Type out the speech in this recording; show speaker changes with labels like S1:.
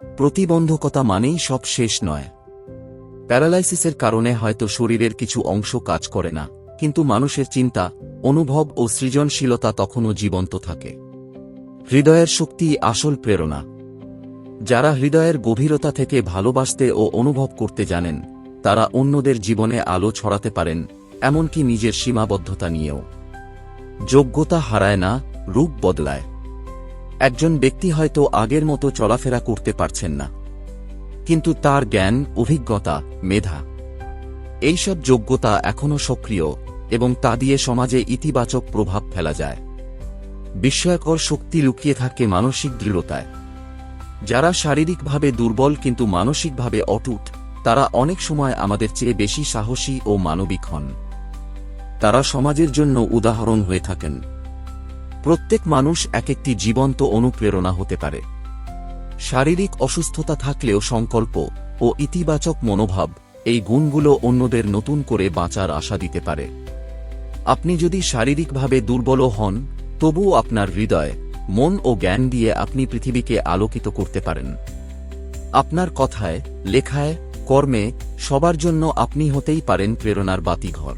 S1: প্রতিবন্ধকতা মানেই সব শেষ নয়। প্যারালাইসিসের কারণে হয়তো শরীরের কিছু অংশ কাজ করে না, কিন্তু মানুষের চিন্তা, অনুভব ও সৃজনশীলতা তখনও জীবন্ত থাকে। হৃদয়ের শক্তি আসল প্রেরণা। যারা হৃদয়ের গভীরতা থেকে ভালোবাসতে ও অনুভব করতে জানেন, তারা অন্যদের জীবনে আলো ছড়াতে পারেন, এমনকি নিজের সীমাবদ্ধতা নিয়েও। যোগ্যতা হারায় না, রূপ বদলায়। একজন ব্যক্তি হয়তো আগের মতো চলাফেরা করতে পারছেন না। কিন্তু তার জ্ঞান, অভিজ্ঞতা, মেধা, এইসব যোগ্যতা এখনও সক্রিয় এবং তা দিয়ে সমাজে ইতিবাচক প্রভাব ফেলা যায়। বিস্ময়কর শক্তি লুকিয়ে থাকে মানসিক দৃঢ়তায়। যারা শারীরিকভাবে দুর্বল কিন্তু মানসিকভাবে অটুট, তারা অনেক সময় আমাদের চেয়ে বেশি সাহসী ও মানবিক হন। তারা সমাজের জন্য উদাহরণ হয়ে থাকেন। প্রত্যেক মানুষ এক একটি জীবন্ত অনুপ্রেরণা হতে পারে। শারীরিক অসুস্থতা থাকলেও সংকল্প ও ইতিবাচক মনোভাব এই গুণগুলো অন্যদের নতুন করে বাঁচার আশা দিতে পারে। আপনি যদি শারীরিকভাবে দুর্বল হন, তবুও আপনার হৃদয়, মন ও জ্ঞান দিয়ে আপনি পৃথিবীকে আলোকিত করতে পারেন। আপনার কথায়, লেখায়, কর্মে সবার জন্য আপনি হতেই পারেন প্রেরণার বাতিঘর।